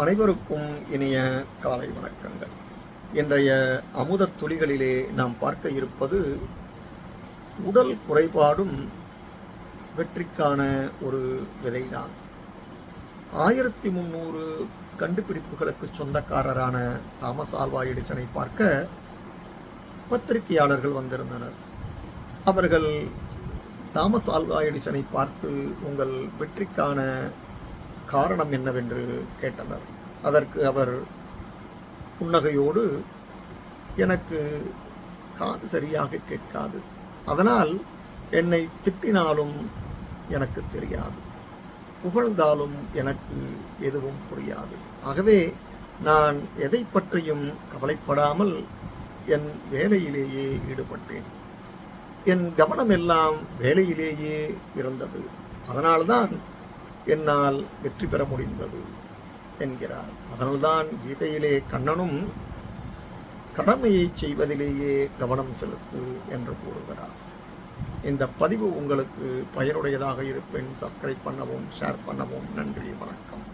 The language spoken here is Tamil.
அனைவருக்கும் இனிய காலை வணக்கங்கள். இன்றைய அமுதத் துளிகளிலே நாம் பார்க்க இருப்பது உடல் குறைபாடும் வெற்றிக்கான ஒரு விதைதான். ஆயிரத்தி முந்நூறு கண்டுபிடிப்புகளுக்கு சொந்தக்காரரான தாமஸ் ஆல்வா எடிசனை பார்க்க பத்திரிகையாளர்கள் வந்திருந்தனர். அவர்கள் தாமஸ் ஆல்வா எடிசனை பார்த்து உங்கள் வெற்றிக்கான காரணம் என்னவென்று கேட்டனர். அதற்கு அவர் புன்னகையோடு எனக்கு காது சரியாக கேட்காது. அதனால் என்னை திட்டினாலும் எனக்கு தெரியாது. புகழ்ந்தாலும் எனக்கு எதுவும் புரியாது. ஆகவே நான் எதை பற்றியும் கவலைப்படாமல் என் வேலையிலேயே ஈடுபட்டேன். என் கவனம் எல்லாம் வேலையிலேயே இருந்தது. அதனால்தான் என்னால் வெற்றி பெற முடிந்தது என்கிறார். அதனால்தான் கீதையிலே கண்ணனும் கடமையை செய்வதிலேயே கவனம் செலுத்து என்று கூறுகிறார். இந்த பதிவு உங்களுக்கு பயனுடையதாக இருப்பின். சப்ஸ்கிரைப் பண்ணவும் ஷேர் பண்ணவும் நன்றி வணக்கம்.